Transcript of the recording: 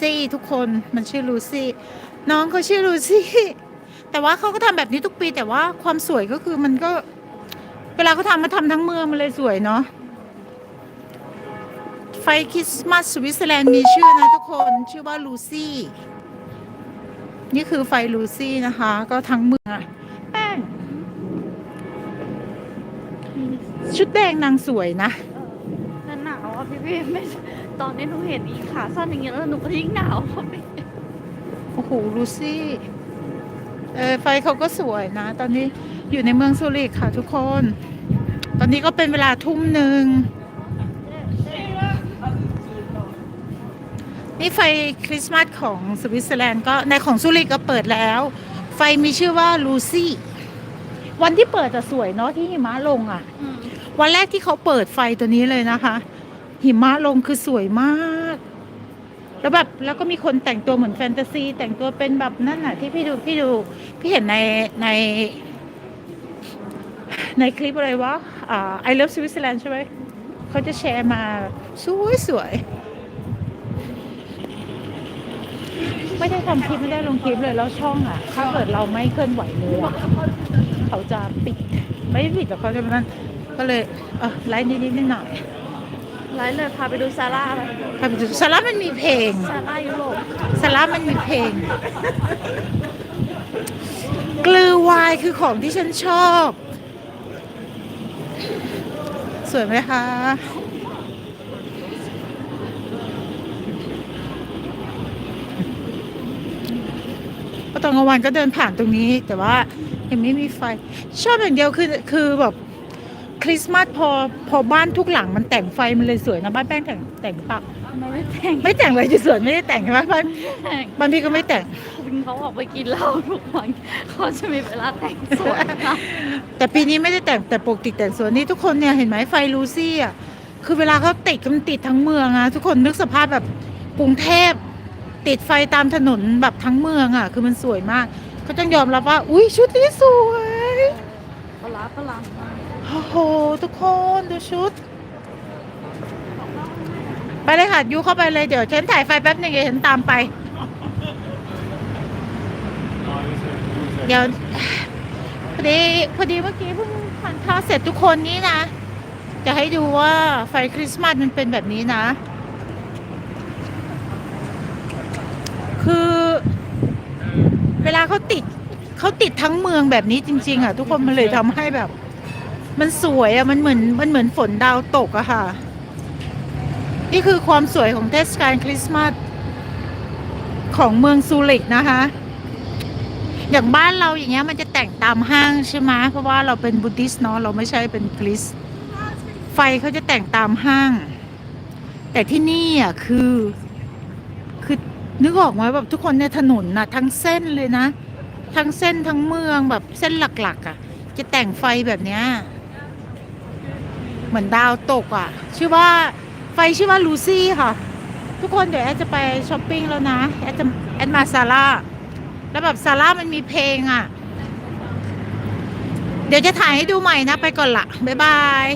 ซี่ทุกคนมันชื่อลูซี่ น้องเขาชื่อลูซี่แต่ว่าเขาก็ทำแบบนี้ทุกปี แต่ว่าความสวยก็คือมันก็ เวลาเขาทำมาทำทั้งเมืองมันเลยสวยเนาะไฟคริสต์มาสสวิตเซอร์แลนด์มีชื่อนะทุกคนชื่อว่าลูซี่นี่คือไฟลูซี่นะคะ ก็ทั้งเมืองแป้งชุดแดงนางสวยนะแต่หนาวอะพี่พี่ไม่ ตอนนี้หนูเห็นอีขาสั้นอย่างเงี้ยแล้วหนูก็ยิ่งหนาวเข้าไปโอ้โหลูซี่เออไฟเขาก็สวยนะ ตอนนี้อยู่ในเมืองซูริคค่ะทุกคน ตอนนี้ก็เป็นเวลาทุ่มหนึ่งนี่ไฟคริสต์มาสของสวิตเซอร์แลนด์ก็ในของซูริคก็เปิดแล้ว ไฟมีชื่อว่าลูซี่วันที่เปิดจะสวยเนาะที่หิมะลงอะ่ะอืมวันแรกที่เขาเปิดไฟตัวนี้เลยนะคะ หิมะลงคือสวยมาก แล้วแบบแล้วก็มีคนแต่งตัวเหมือนแฟนตาซี แต่งตัวเป็นแบบนั่นน่ะ ที่พี่ดูพี่ดูพี่เห็นในในในคลิปอะไรวะอ่า I love Switzerland ใช่ไหมเขาจะแชร์มาสวยสวย ไม่ได้ทำคลิปไม่ได้ลงคลิปเลยแล้วช่องอะ ถ้าเกิดเราไม่เคลื่อนไหวเลยอะเขาจะปิด ไม่ปิดแต่เขาจะนั่นก็เลยเออไลฟ์นิดๆหน่อย ไลฟ์เลยพาไปดูซาร่าไปๆพาไปดูสาระมันมีเพลงซาร่ายุโรปสาระมันมีเพลง กลือวายคือของที่ฉันชอบ สวยไหมคะพอตอนกลางวันก็เดินผ่านตรงนี้ แต่ว่ายังไม่มีไฟ ชอบอย่างเดียวคือคือแบบ คริสต์มาสพอพอบ้านทุกหลังมันแต่งไฟมันเลยสวยนะบ้านแป้งแต่งแต่งปะไม่ได้แต่งไม่แต่งเลยจะสวยไม่ได้แต่งใช่ไหมบ้านแต่งบ้านพี่ก็ไม่แต่งเขาออกไปกินเหล้าทุกวันเขาจะมีเวลาแต่งสวยนะแต่ปีนี้ไม่ได้แต่งแต่ปกติแต่งสวนนี่ทุกคนเนี่ยเห็นไหมไฟลูซี่อะคือเวลาเขาติดก็มันติดทั้งเมืองอะทุกคนนึกสภาพแบบกรุงเทพติดไฟตามถนนแบบทั้งเมืองอะคือมันสวยมากก็ต้องยอมรับว่า อุ้ยชุดนี้สวยปลาปลังมาก โอ้โห ทุกคนดูชุด ไปเลยค่ะยูเข้าไปเลยเดี๋ยวฉันถ่ายไฟแป๊บหนึงเดี๋ยวฉันตามไป เดี๋ยวพอดีพอดีเมื่อกี้เพิ่งทานข้าวเสร็จทุกคนนี้นะ จะให้ดูว่าไฟคริสต์มาสมันเป็นแบบนี้นะ คือเวลาเขาติดเขาติดทั้งเมืองแบบนี้จริง ๆ อะ ทุกคนมันเลยทำให้แบบ มันสวยอะมันเหมือนมันเหมือนฝนดาวตกอะค่ะ นี่คือความสวยของเทศกาลคริสต์มาสของเมืองซูริกนะคะ อย่างบ้านเราอย่างเงี้ยมันจะแต่งตามห้างใช่ไหมเพราะว่าเราเป็นบุติส์เนาะเราไม่ใช่เป็นคริสต์ไฟเขาจะแต่งตามห้าง แต่ที่นี่อะคือคือนึกออกไหมแบบทุกคนในถนนนะทั้งเส้นเลยนะ ทั้งเส้นทั้งเมืองแบบเส้นหลักๆอะ จะแต่งไฟแบบเนี้ย เหมือนดาวตกอะ ชื่อว่าไฟชื่อว่าลูซี่ค่ะ ทุกคนเดี๋ยวแอดจะไปช้อปปิ้งแล้วนะแอดจะแอดมาซาร่าแล้วแบบซาร่ามันมีเพลงอะ เดี๋ยวจะถ่ายให้ดูใหม่นะไปก่อนละบ๊ายบาย